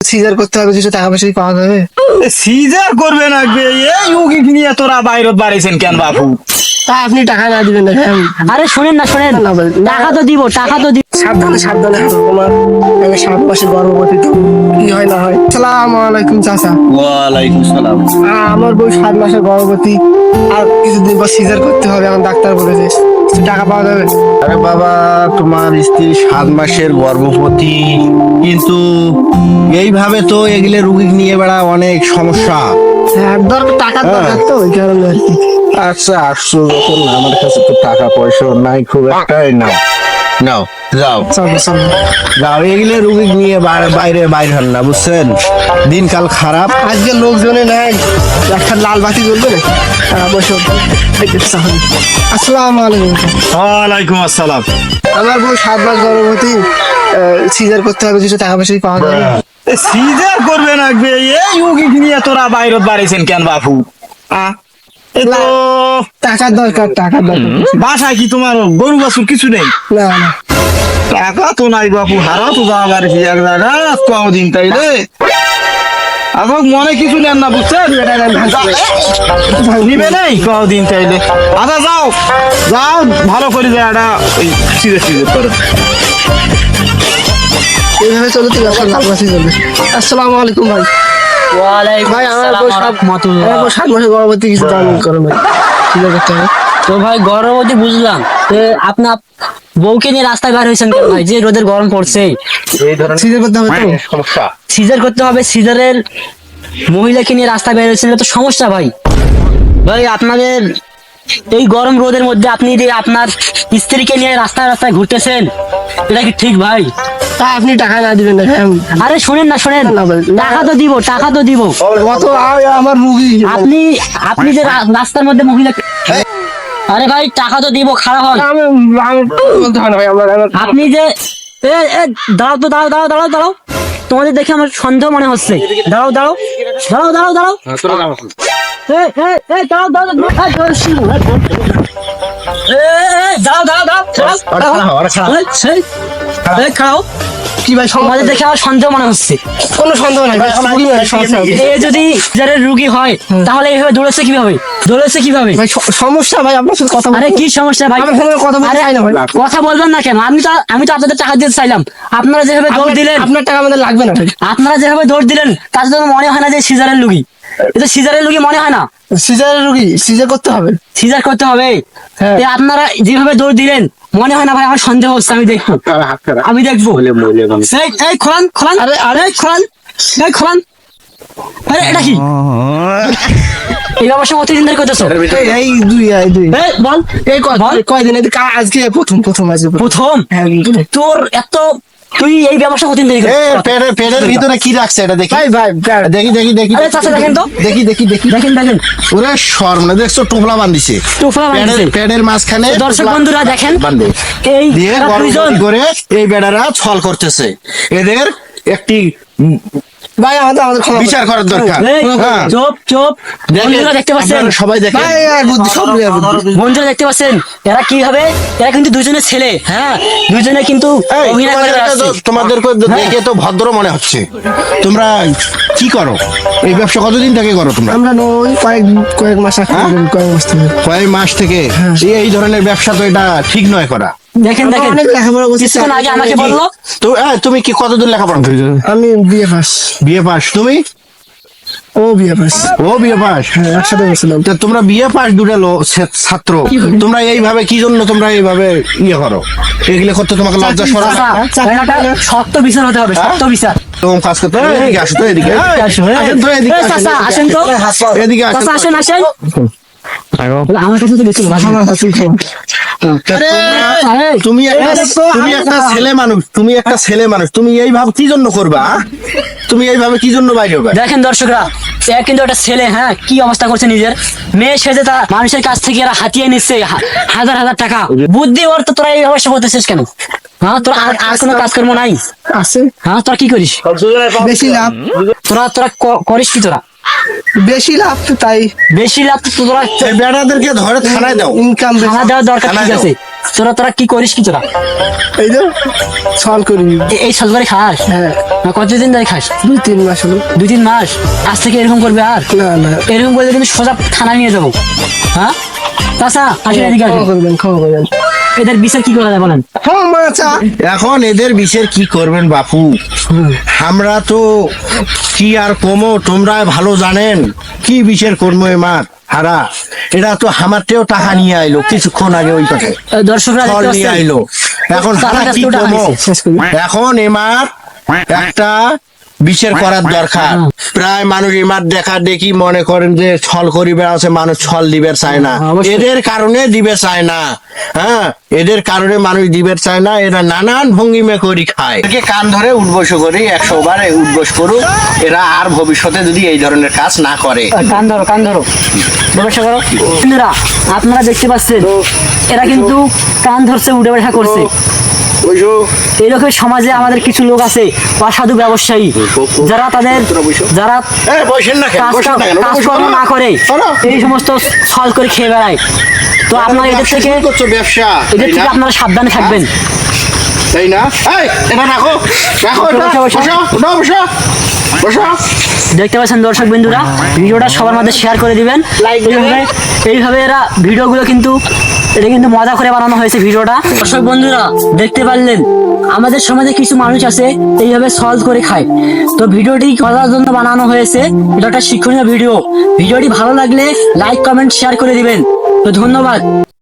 Caesar করতে হবে কিছু টাকা পয়সা পাওয়া যাবে। সিজার করবে না এই নিয়ে তোরা বাইরত বাড়িছেন কেন বাপু? তা আপনি টাকা না দিবেন না হ্যাঁ। আরে শোনেন না শোনেন। না টাকা তো দিব টাকা তো দিব। সাবধানে সাবধানে তোমার। আমি সাত মাসে গর্ভবতী তো কি হয় না হয়। সালাম আলাইকুম চাচা। ওয়ালাইকুম সালাম। আমার বউ সাত মাসের গর্ভবতী। আর কিছুদিন পর সিজার করতে হবে এখন ডাক্তার বলেছে টাকা পাওয়া যাবে। আরে বাবা তোমার স্ত্রী সাত মাসের গর্ভবতী। কিন্তু এইভাবে তো এগুলো রুগী নিয়ে বেড়া অনেক সমস্যা। হ্যাঁ দরকার টাকার দরকার তো ওই কারণে আর কি। আচ্ছা আসছো যখন আমার কাছে তো টাকা পয়সা নাই খুব একটাই নাও। নাও যাও। যাও এগুলো রুগী নিয়ে বাইরে বাইরে হন না বুঝছেন? দিনকাল খারাপ। আজকে লোকজনে নাই একটা লাল বাতি জ্বলবে। না আসসালাম আলাইকুম। ওয়ালাইকুম আসসালাম। আমার বউ সাত মাস গর্ভবতী সিজার করতে হবে কিছু টাকা পয়সা পাওয়া যাবে সিজার করবে না বে এই উকি নিয়ে তোরা বাইরত বাড়িছেন কেন বাপু? আ? এ তো টাকার দরকার টাকার দরকার। বাসায় কি তোমার গরু বাছুর কিছু নেই? না না। টাকা তো নাই বাপু হারা তো যাওয়া বাড়িছি এক জায়গা কদিন তাইলে আমার মনে কিছু নেন না বুঝছেন? নিবে নেই? কদিন তাইলে আচ্ছা যাও। যাও ভালো করে যায় এটা সিজে সিজে করো। এইভাবে চলে তো জ্বলবে আসসালামু আলাইকুম ভাই। ভাই আমার সাত মাসের গর্ভবতী কিছু দান করো ভাই। তো ভাই গর্ভবতী বুঝলাম। তো আপনার বউকে নিয়ে রাস্তায় বার হয়েছেন কেন ভাই? যে রোদের গরম পড়ছে। সিজার করতে হবে তো? সমস্যা। সিজার করতে হবে সিজারের মহিলাকে নিয়ে রাস্তায় বের হয়েছেন তো সমস্যা ভাই। ভাই আপনাদের এই গরম রোদের মধ্যে আপনি যে আপনার স্ত্রীকে নিয়ে রাস্তায় রাস্তায় ঘুরতেছেন এটা কি ঠিক ভাই? তা আপনি টাকা না দিবেন না হ্যাঁ। আরে শোনেন না শোনেন। টাকা তো দিব টাকা তো দিব। কত আমার রুগী। আপনি আপনি যে রাস্তার মধ্যে মহিলা আরে ভাই টাকা তো দিব খারাপ হন। আমি আমি বলতে হয় না ভাই আমার আমার আপনি যে এ এ দাঁড়াও তো দাঁড়াও দাঁড়াও দাঁড়াও দাঁড়াও। তোমাদের দেখে আমার সন্দেহ মনে হচ্ছে। দাঁড়াও দাঁড়াও। দাঁড়াও দাঁড়াও দাঁড়াও। এ এ এ দাঁড়াও দাঁড়াও দাঁড়াও, এই, দাঁড়াও, ভাই সমাজে দেখে আমার সন্দেহ মনে হচ্ছে। কোনো সন্দেহ নাই ভাই সমস্যা এ যদি যারা রুগী হয় তাহলে এইভাবে দৌড়াচ্ছে কীভাবে? দৌড়েছে কীভাবে? ভাই সমস্যা ভাই আপনার সাথে কথা আরে কি সমস্যা ভাই? আমার কথা বলতে চাই না ভাই। কথা বলবেন না কেন? আমি তো আমি তো আপনাদের টাকা দিতে চাইলাম। আপনারা যেভাবে দৌড় দিলেন আপনার টাকা আমাদের লাগবে না। আপনারা যেভাবে দৌড় দিলেন তার তো মনে হয় না যে সিজারের লুগি এটা সিজারের লুগি মনে হয় না? সিজারের রুগী সিজার করতে হবে। সিজার করতে হবে? হ্যাঁ। আপনারা যেভাবে দৌড় দিলেন মনে হয় না ভাই আমার সন্দেহ হচ্ছে আমি দেখব। আমি দেখব। এই, এই খোলান খোলান। আরে, আরে। খোলান। এই খোলান। আরে এটা কি? এই ব্যবসা কতদিন ধরে করতেছো? এই- এই দুই এই দুই। এই, বল। এই কয় বল। কয়দিন? কা- আজকে প্রথম প্রথম আজকে হ্যাঁ প্রথম। তোর এত তুই এই ব্যবসা কতদিন দেরি? পেটের পেটের ভিতরে কি রাখছে এটা দেখি? ভাই ভাই দেখি দেখি দেখি আরে চাচা দেখেন তো। দেখি দেখি দেখি। দেখেন দেখেন। ওরে শর্ম না দেখছ টোপলা বান্ধিছে টোপলা বান্ধিছে। পেটের- পেটের মাঝখানে দর্শক বন্ধুরা দেখেন। বান্ধে এই দিয়ে গরম করে এই বেড়ারা ছল করতেছে। এদের একটি ভাই আমাদের আমাদের ক্ষমা বিচার করার দরকার। হ্যাঁ। চুপ চুপ বন্ধুরা দেখতে পাচ্ছেন? সবাই দেখেন। ভাই আর বুদ্ধি সব বন্ধুরা দেখতে পাচ্ছেন? এরা কি হবে এরা কিন্তু দুজনের ছেলে হ্যাঁ? দুজনে কিন্তু অভিনয় করে তোমাদেরকে তো- বেড়াচ্ছে। তোমাদেরকে তো দেখে তো ভদ্র মনে হচ্ছে। তোমরা কি করো? এই ব্যবসা কতদিন থেকে করো তোমরা? আমরা নই কয়েক কয়েক মাস আগে কয়েক মাস থেকে। কয়েক মাস থেকে? এই- এই ধরনের ব্যবসা তো এটা ঠিক নয় করা। দেখেন দেখেন। অনেক লেখাপড়া করছি কিছুক্ষণ আগে আমাকে বলল তো তুমি কি কতদূর লেখাপড়া করেছ? আমি বিয়ে পাস বিয়ে পাস তুমি? ও বিয়ে পাস ও বিয়ে পাস হ্যাঁ একসাথে গেছিলাম তা তোমরা বিয়ে পাস দুটো ছাত্র। তোমরা এইভাবে কি জন্য তোমরা এইভাবে ইয়ে করো? এগুলো করতে তোমাকে লজ্জা সরা শক্ত বিচার হতে হবে শক্ত বিচার। তোমার কাজ করতে হবে। এদিকে আসো তো এদিকে। এদিকে আসো, তো এদিকে আসেন। তো। এদিকে আসেন। আসেন আমার কাছে তো গেছিল তুমি একটা তুমি একটা ছেলে মানুষ তুমি একটা ছেলে মানুষ তুমি এইভাবে কি জন্য করবা? তুমি এইভাবে কি জন্য বাইরে হবে? দেখেন দর্শকরা এ কিন্তু একটা ছেলে হ্যাঁ? কি অবস্থা করছে নিজের? মেয়ে সেজে তা মানুষের কাছ থেকে এরা হাতিয়ে নিচ্ছে হাজার হাজার টাকা। বুদ্ধি ওর তো তোরা এই অবস্থা করতেছিস কেন? হ্যাঁ তোরা আর আর কোনো কাজকর্ম নাই? আছে। হ্যাঁ তোরা কি করিস? বেশি লাভ তোরা তোরা করিস কি তোরা? বেশি লাভ তো তাই বেশি লাভ তো তোরা বেড়াদেরকে ধরে থানায় দাও। ইনকাম থানা দেওয়া দরকার ঠিক আছে। তোরা তোরা কি করিস কি তোরা? এই তো সল করি। এই সরকারি খাস? হ্যাঁ। কতদিন ধরে খাস? দুই তিন মাস হলো। দুই তিন মাস? আজ থেকে এরকম করবে আর? না না। এরকম করলে কিন্তু সোজা থানা নিয়ে যাব। হ্যাঁ? চাচা আসেন এদিকে ক্ষমা করবেন ক্ষমা করবেন। এদের বিচার কি করা যায় বলেন? হ্যাঁ মাচা এখন এদের বিষের কি করবেন বাপু? আমরা তো কি আর কমো তোমরা ভালো জানেন। কি বিষের কর্ম এ মার হারা এরা তো হামারতেও টাকা নিয়ে আইলো কিছুক্ষণ আগে ওই কথা। দর্শকরা নিয়ে আইলো। এখন হারা কি টাকা কমো? এখন এমার একটা বিষের করার দরকার। প্রায় মানুষ এমার দেখা দেখি মনে করেন যে ছল করিবে আছে মানুষ ছল দিবে চায় না। হ্যাঁ, এদের কারণে দিবে চায় না। হ্যাঁ এদের কারণে মানুষ দিবে চায় না এরা নানান ভঙ্গিমে করি খায়। একে কান ধরে উদ্বোস করি একশো বার উদ্বোস করুক এরা আর ভবিষ্যতে যদি এই ধরনের কাজ না করে। কান ধরো কান ধরো। ব্যবসা করো। আপনারা দেখতে পাচ্ছেন এরা কিন্তু কান ধরছে উঠে বসা করছে। এইরকম সমাজে আমাদের কিছু লোক আছে অসাধু ব্যবসায়ী। যারা তাদের যারা কাজকর্ম না। করে এই সমস্ত ছল করে খেয়ে বেড়ায়। তো আপনারা এদের থেকে ব্যবসা। এদের থেকে আপনারা সাবধানে থাকবেন। তাই না? এই এটা রাখো। রাখো বসো, বসো। বসো বসো। বসো দেখতে পাচ্ছেন দর্শক বিন্দুরা ভিডিওটা সবার মধ্যে শেয়ার করে দিবেন। এইভাবে এইভাবে এরা ভিডিওগুলো কিন্তু এটা কিন্তু মজা করে বানানো হয়েছে ভিডিওটা। দর্শক বন্ধুরা, দেখতে পারলেন, আমাদের সমাজে কিছু মানুষ আছে, এইভাবে সলভ করে খায়। তো ভিডিওটি করার জন্য বানানো হয়েছে, এটা একটা শিক্ষণীয় ভিডিও। ভিডিওটি ভালো লাগলে লাইক কমেন্ট শেয়ার করে দিবেন। তো ধন্যবাদ।